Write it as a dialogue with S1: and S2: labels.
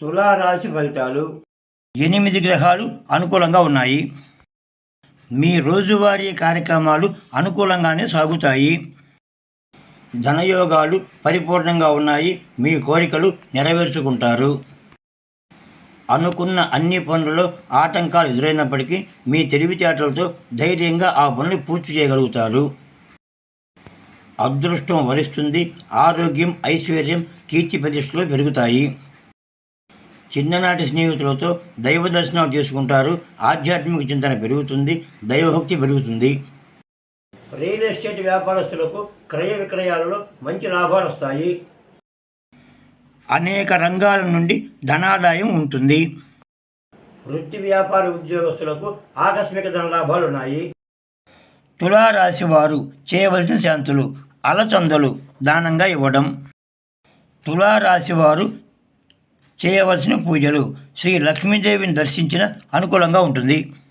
S1: తులారాశి ఫలితాలు ఎనిమిది గ్రహాలు అనుకూలంగా ఉన్నాయి. మీ రోజువారీ కార్యక్రమాలు అనుకూలంగానే సాగుతాయి. ధనయోగాలు పరిపూర్ణంగా ఉన్నాయి. మీ కోరికలు నెరవేర్చుకుంటారు. అనుకున్న అన్ని పనులలో ఆటంకాలు ఎదురైనప్పటికీ మీ తెలివితేటలతో ధైర్యంగా ఆ పనులు పూర్తి చేయగలుగుతారు. అదృష్టం వరిస్తుంది. ఆరోగ్యం ఐశ్వర్యం కీర్తి ప్రతిష్టలు పెరుగుతాయి. చిన్ననాటి స్నేహితులతో దైవ దర్శనం చేసుకుంటారు. ఆధ్యాత్మిక చింతన పెరుగుతుంది దైవభక్తి పెరుగుతుంది. రియల్ ఎస్టేట్ వ్యాపారస్తులకు క్రయ విక్రయాలలో మంచి లాభాలు వస్తాయి. అనేక రంగాల నుండి ధనాదాయం ఉంటుంది. వృత్తి వ్యాపార ఉద్యోగస్తులకు ఆకస్మిక ధన లాభాలు ఉన్నాయి. తులారాశి వారు చేయవలసిన శాంతులు అలచందలు దానంగా ఇవ్వడం. తులారాశి వారు చేయవలసిన పూజలు. శ్రీ లక్ష్మీదేవిని దర్శించిన అనుకూలంగా ఉంటుంది.